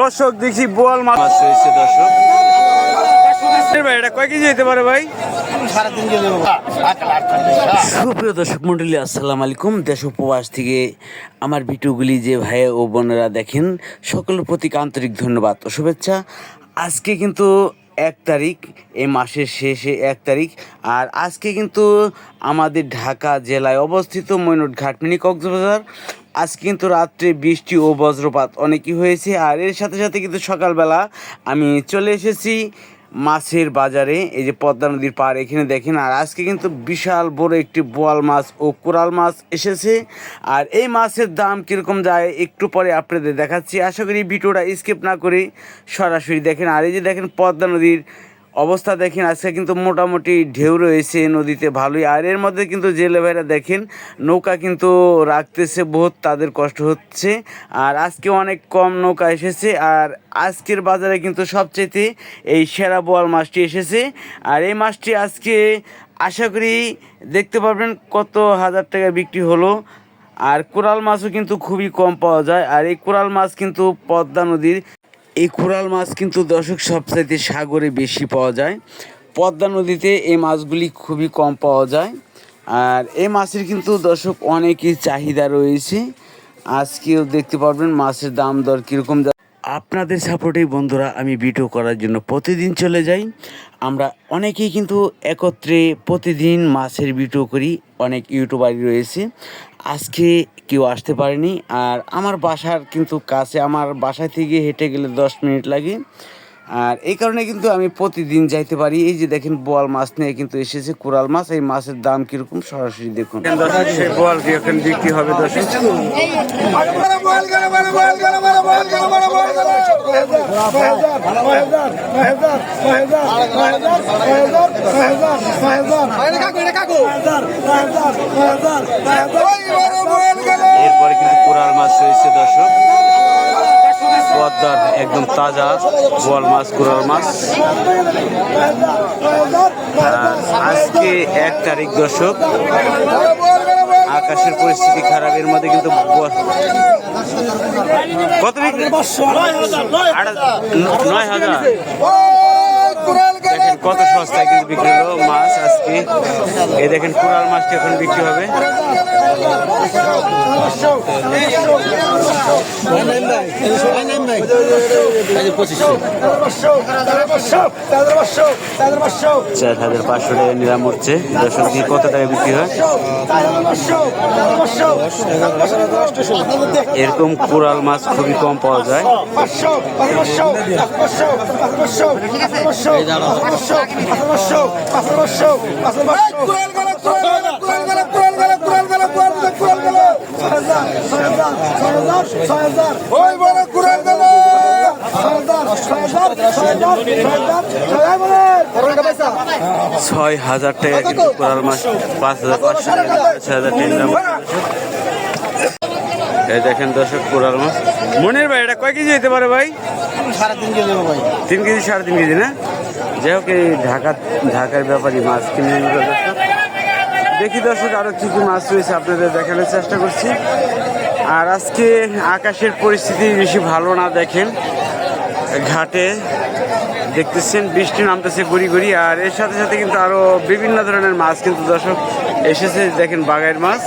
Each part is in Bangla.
দর্শক দেখছি বোয়াল মাছ। রয়েছে দর্শক। ভাই এটা কয় কেজি পারে ভাই? সুপ্রিয় দর্শক মন্ডলী আসসালামু আলাইকুম। দেশ উপবাস থেকে আমার ভিডিওগুলি যে ভাই ও বোনেরা দেখেন সকলের প্রতি আন্তরিক ধন্যবাদ ও শুভেচ্ছা। আজকে কিন্তু এক তারিখ এই মাসের শেষে এক তারিখ আর আজকে কিন্তু আমাদের ঢাকা জেলায় অবস্থিত মৈনট ঘাট মিনি কক্সবাজার। আজকে কিন্তু রাত্রে বৃষ্টি ও বজ্রপাত অনেকই হয়েছে, আর এর সাথে সাথে কিন্তু সকালবেলা আমি চলে এসেছি মাছের বাজারে, এই যে পদ্মা নদীর পার এখানে দেখেন, আর আজকে কিন্তু বিশাল বড় একটি বোয়াল মাছ ও কোরাল মাছ এসেছে, আর এই মাছের দাম কীরকম যায় একটু পরে আপনাদের দেখাচ্ছি। আশা করি ভিডিওটা স্কিপ না করে সরাসরি দেখেন, আর এই যে দেখেন পদ্মা নদীর অবস্থা দেখেন, আজকে কিন্তু মোটামুটি ঢেউ রয়েছে নদীতে ভালোই। আর এর মধ্যে কিন্তু জেলে ভাইরা দেখেন, নৌকা কিন্তু রাখতেছে বহুত, তাদের কষ্ট হচ্ছে। আর আজকে অনেক কম নৌকা এসেছে, আর আজকের বাজারে কিন্তু সবচেয়ে এই সেরা বোয়াল মাছটি এসেছে। আর এই মাছটি আজকে আশা করি দেখতে পারবেন কত হাজার টাকা বিক্রি হলো। আর কোরাল মাছও কিন্তু খুবই কম পাওয়া যায়, আর এই কোরাল মাছ কিন্তু পদ্মা নদীর এই কোরাল মাছ কিন্তু দর্শক সবচাইতে সাগরে বেশি পাওয়া যায়। পদ্মা নদীতে এই মাছগুলি খুবই কম পাওয়া যায়। আর এই মাছের কিন্তু দর্শক অনেকই চাহিদা রয়েছে। আজকেও দেখতে পারবেন মাছের দাম দর কীরকম আপনাদের সাপোর্টেই বন্ধুরা আমি ভিডিও করার জন্য প্রতিদিন চলে যাই। আমরা অনেকেই কিন্তু একত্রে প্রতিদিন মাছের ভিডিও করি, অনেক ইউটিউবারই রয়েছে। আজকে কেউ আসতে পারেনি, আর আমার বাসার কিন্তু কাছে, আমার বাসা থেকে হেঁটে গেলে দশ মিনিট লাগে। আর এই কারণে কিন্তু আমি প্রতিদিন যাইতে পারি। এই যে দেখেন বোয়াল মাছ নিয়ে কিন্তু এসেছে কোরাল মাছ। এই মাছের দাম কীরকম সরাসরি দেখুন। সেই বোয়াল কি এখন বিক্রি হবে দর্শক? পদ্মার একদম তাজা বোয়াল মাছ কুড়াল মাছ। আজকে এক তারিখ দর্শক আকাশের পরিস্থিতি খারাপের মধ্যে কিন্তু কত নয় হাজার দেখেন কত সস্তায় কিন্তু বিক্রি হলো মাছ আজকে এই দেখেন কোরাল মাছটা এখন বিক্রি হবে চার হাজার পাঁচশো টাকা নিলাম হচ্ছে দর্শক কত টাকা বিক্রি হয় এরকম কোরাল মাছ খুবই কম পাওয়া যায় কুড়াল গেল ছয় হাজার টাকা কিন্তু কোরাল মাছ পাঁচ হাজার পাঁচশো টাকা ছয় হাজার নিলাম এই দেখেন দর্শক কোরাল মাছ মনের ভাই এটা কয় কেজি হতে পারে ভাই? সাড়ে তিন কেজি ভাই। তিন কেজি সাড়ে তিন কেজি না? যাই হোক, এই ঢাকা, ঢাকার ব্যাপারই মাছ কিনে দেখি দর্শক আরও কী কী মাছ রয়েছে আপনাদের দেখানোর চেষ্টা করছি। আর আজকে আকাশের পরিস্থিতি বেশি ভালো না দেখেন। ঘাটে দেখতেছেন, বৃষ্টি নামতেছে গুড়ি গুড়ি, আর এর সাথে সাথে কিন্তু আরও বিভিন্ন ধরনের মাছ কিন্তু দর্শক এসেছে, দেখেন বাগাইয়ের মাছ।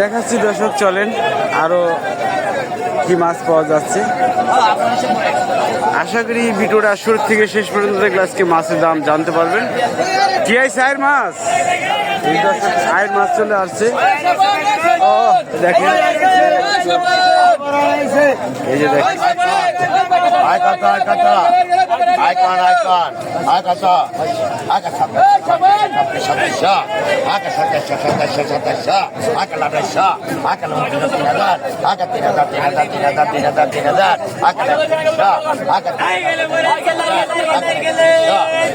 দেখাচ্ছি দর্শক, চলেন আরও কি মাছ পাওয়া যাচ্ছে। আশা করি ভিডিওটা শুরু থেকে শেষ পর্যন্ত দেখলে আজকে মাছের দাম জানতে পারবেন। কি আই আয়ের মাছ? আয়ের মাছ চলে আসছে। ও, দেখেন। এই যে দেখেন। আয় কাটা আয় কাটা আয় কান আয় কান। আয় কাটা আয় কাটা সাতাইশা আয় কাটা সাতাইশা সাতাইশা সাতাইশা আয় কাটা আঠাইশা আয় কাটা তিন হাজার আয় কাটা তিন হাজার তিন হাজার তিন হাজার তিন হাজার তিন হাজার আয় কাটা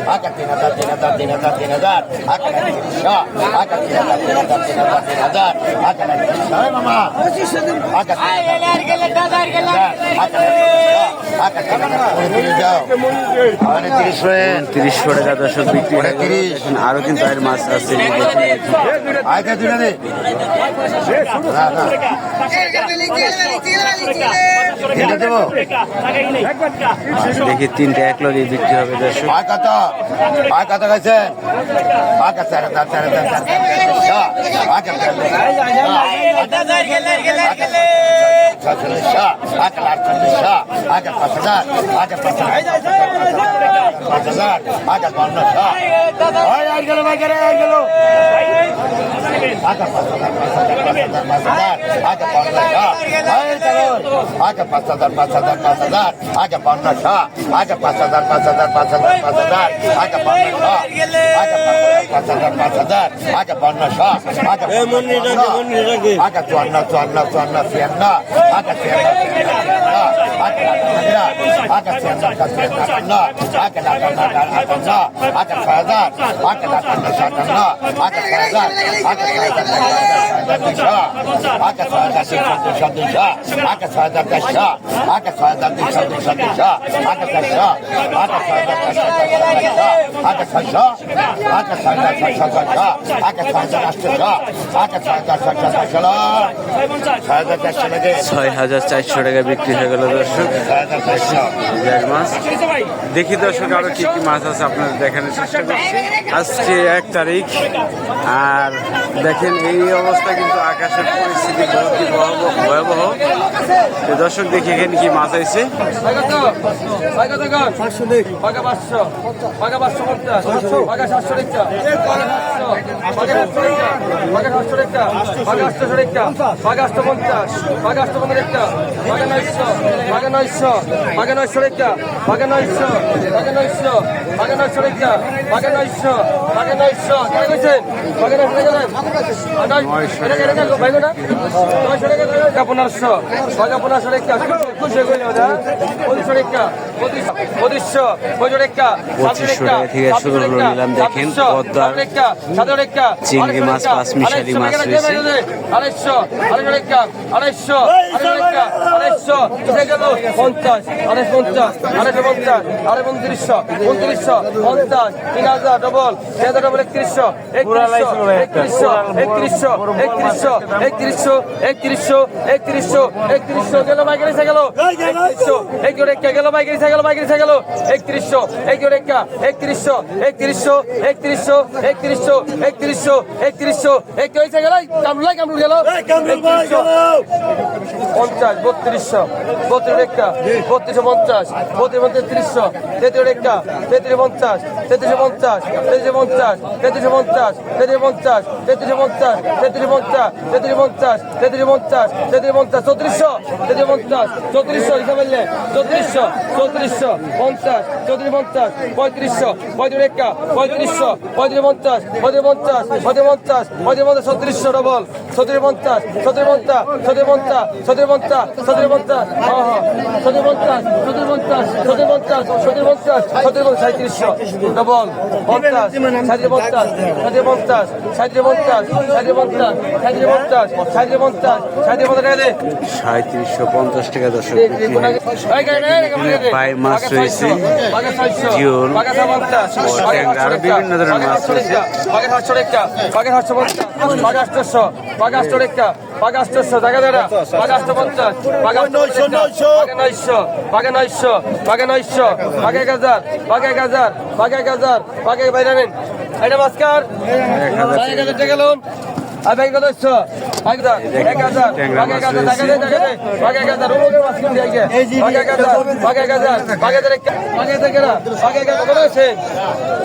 আয় কাটা তিন হাজার তিন হাজার তিন হাজার তিন হাজার তিনশা আয় কাটা তিন হাজার তিন হাজার তিন হাজার তিন হাজার কাটা তিনশা মামা আয় কাটা তিরিশশো টাকা দর্শক বিক্রি হয়ে গেল। আরও কিন্তু আর মাছ আছে দেখি তিনটে এক লোক বিক্রি হবে দেড়শো আগে আগে পাঁচ হাজার পাঁচ হাজার পাঁচ হাজার আগে পান্না শাহ আগে পাঁচ হাজার পাঁচ হাজার পাঁচ হাজার পাঁচ হাজার আগে পান্না শাহ আগে পাঁচ হাজার পাঁচ হাজার আগে পান্না শাহ আগে চুয়ান্ন চুয়ান্ন চুয়ান্ন ছিয়ান্ন আগে ছিয়ান্ন ছয় হাজার চারশো টাকা বিক্রি হয়ে গেল দশ দর্শক মাছ দেখি দর্শক আরও কি কি মাছ আছে আপনাদের দেখানোর চেষ্টা করছি আজকে এক তারিখ আর দেখেন এই অবস্থা কিন্তু আকাশের পরিস্থিতি বহুতই ভয়াবহ তো দর্শক দেখি এখানে কি মাছ আছে পঞ্চাশ বাগে নয়শো বাগে নয়শো রেখা বাগে নয়শো বাগে নয়শো বাগে নয়শো রেখা বাগে নয়শো বাগে নয়শো। কেন গেছেন বাগে নয়শো পনেরোশো। বাগে পনেরোশো রেখা খুশি হয়ে গেল পঁচিশশো রেখা পঁচিশশো। পঁচিশশো রেখা পঁচিশশো থেকে শুরু হলো নিলাম দেখেন পদ্মার চিংড়ি আড়াইশো আড়াইশো রেখা আড়াইশো। আড়াইশো আড়াইশো। পঞ্চাশ আড়াইশো পঞ্চাশ আড়াইশো পঞ্চাশ আড়াই উনত্রিশশো উনত্রিশশো পঞ্চাশ তিন হাজার ডবল তিন হাজার ডবল একত্রিশশো একত্রিশশো একত্রিশশো একত্রিশশো একত্রিশশো একত্রিশশো একত্রিশশো একত্রিশশো গেল বাইক রেখে গেল। একত্রিশশো এক রেখা গেল বাইক রেখে গেল বাইক রেখে গেল। একত্রিশশো এক রেখা একত্রিশশো একত্রিশশো একত্রিশশো একত্রিশশো একত্রিশশো একত্রিশশো এক হয়েছে গেল কামড়ুলাই কামড়ুল গেল। পঞ্চাশ বত্রিশশো বত্রিশ রেখা বত্রিশশো পঞ্চাশ বত্রিশ পঞ্চাশ ত্রিশশো তেত্রিশ রেখা তেত্রিশ পঞ্চাশ তেত্রিশ পঞ্চাশ তেত্রিশ পঞ্চাশ তেত্রিশ পঞ্চাশ তেত্রিশ পঞ্চাশ তেত্রিশ পঞ্চাশ তেত্রিশ পঞ্চাশ তেত্রিশ পঞ্চাশ তেত্রিশ পঞ্চাশ তেত্রিশ পঞ্চাশ চৌত্রিশশো তেত্রিশ পঞ্চাশ চৌত্রিশশো হিসাব চৌত্রিশশো চৌত্রিশশো পঞ্চাশ চৌত্রিশ পঞ্চাশ পঁয়ত্রিশশো পঁয়ত্রিশ রেখা পঁয়ত্রিশশো পঁয়ত্রিশ পঞ্চাশ পঁয়ত্রিশ পঞ্চাশ পঁয়ত্রিশ পঞ্চাশ পঁয়ত্রিশ পঞ্চাশ ছত্রিশশো ডবল ছত্রিশ পঞ্চাশ ছত্রিশ পঞ্চাশ ছত্রিশ পঞ্চাশ ছত্রিশ পঞ্চাশ ছত্রিশ পঞ্চাশ হ্যাঁ হ্যাঁ ছত্রিশ পঞ্চাশ ছত্রিশ পঞ্চাশ ছত্রিশ পঞ্চাশ ছত্রিশ পঞ্চাশ ছত্রিশ পঞ্চাশ সাঁত্রিশশো ডবল পঞ্চাশ সাঁত্রিশ পঞ্চাশ সাঁত্রিশ পঞ্চাশ সাঁত্রিশ পঞ্চাশ সাঁত্রিশ পঞ্চাশ সাঁত্রিশ পঞ্চাশ সাঁত্রিশ পঞ্চাশ সাঁত্রিশ পঞ্চাশ টাকা দে সাঁত্রিশশো পঞ্চাশ টাকা দর্শক পাই মাছ রয়েছে জিওল, বিভিন্ন ধরনের মাছ রয়েছে। এটা মাস্কার এক হাজার এক হাজার টাকা লোন পাঁচশো রেখা পাঁচশো দেখা দেখা পাঁচশো পঞ্চাশ নয়শো নয়শো নয়শো পাগে নয়শো পাগে নয়শো পাগে এক হাজার পাগে এক হাজার পাগে এক হাজার পাগে বাইরে নেন এটা মাস্কার এক আর ব্যাংক নয়শো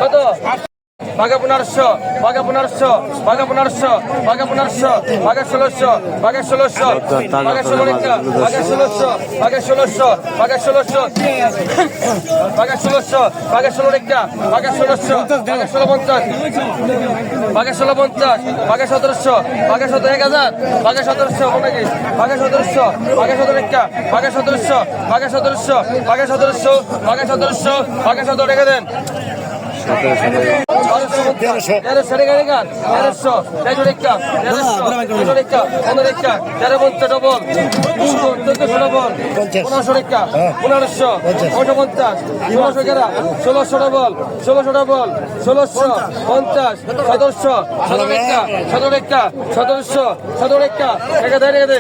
কত বাঘা পনেরোশো বাঘা পনেরোশো বাঘা পনেরোশো বাঘা পনেরোশো বাঘা ষোলোশো বাঘা ষোলোশো বাঘা ষোলো রেখা বাঘা ষোলোশো বাঘা ষোলোশো বাঘা ষোলোশো বাঘা ষোলোশো বাঘা ষোলো রেখা বাঘা ষোলোশো বাঘা ষোলো পঞ্চাশ বাঘা ষোলো পঞ্চাশ বাঘা সতেরোশো বাঘা সতেরো এক হাজার বাঘা সতেরোশো নাকি বাঘা সতেরোশো বাঘা সতেরো রেখা বাঘা সতেরোশো বাঘা সতেরোশো বাঘা সতেরোশো বাঘা সতেরোশো বাঘা সতেরো রেখে দেন। তেরোশো। তেরোশো রেখা তেরোশো তেরোশো তেরো পঞ্চাশ ডবল চোদ্দশো ডবল পঞ্চাশ। পনেরোশো হ্যাঁ। পনেরোশো পঞ্চাশ। ষোলোশো এগারো ষোলোশো ডবল ষোলোশো পঞ্চাশ সতেরোশো সতেরো রেখা সতেরো রেখা সতেরোশো সতেরো রেখা রেখা দে রেখা দে